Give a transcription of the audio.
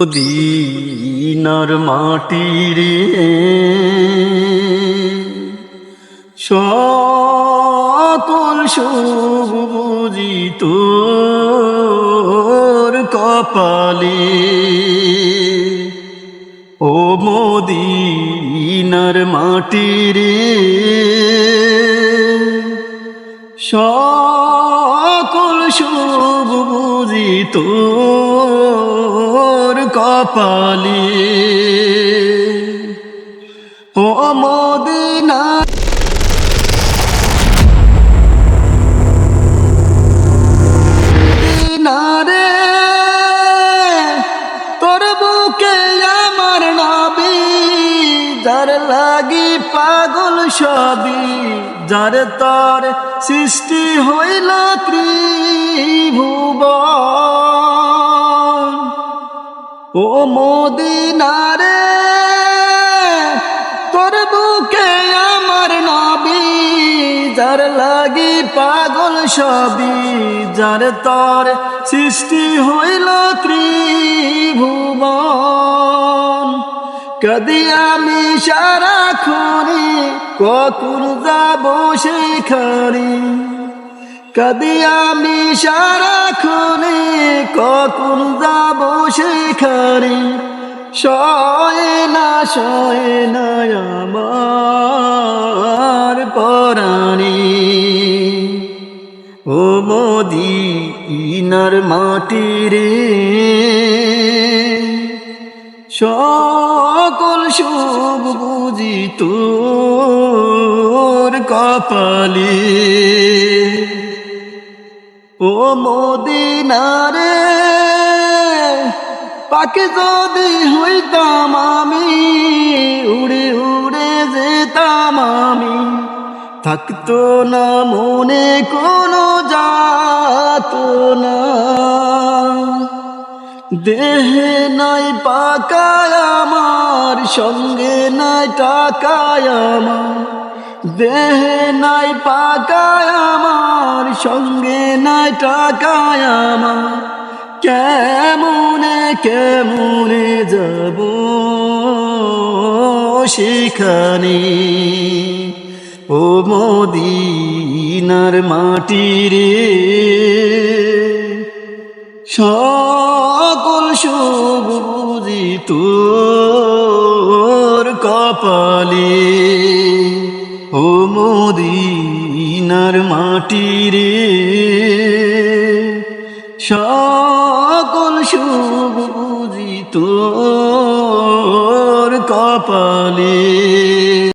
দিনার মাটি রে সকল সবুজি তোর কপালে। ও মদিনার মাটি রে সকল শুভ কপালে। ও মদিনা। যার লাগি পাগল সবই যার তর সৃষ্টি হইল ত্রিভুব ও মদিনারে তোর বুকে আমার নাবি, যার লাগি পাগল সবই যার তর সৃষ্টি হইল ত্রিভুবন। কদি আমি সারা খুনি কখন যাব সেখানে? কদি আমি সারা খুনি কখন সেখানে শয়ে না শয়ে না আমার পরাণী। ও মোদি ইনার মাটি রে সকল শুভ বুঝি তোর কপালে। ও মদিনারে পাকে যদি হইতাম আমি, উড়ে উড়ে যেতাম আমি। থাকতো না মনে কোনো যাত না। দেহে নাই পাকায় আমার, সঙ্গে নাই টাকায় আমার। দেহে নাই পাকায় আমার, সঙ্গে নাই টাকায় আমার। কেমনে কেমনে যাব সেখানে? ও মদিনার মাটি রে সকল শুভ তোর কপালে। ও মদিনার মাটি রে সকল শুভ বুঝি তোর কপালে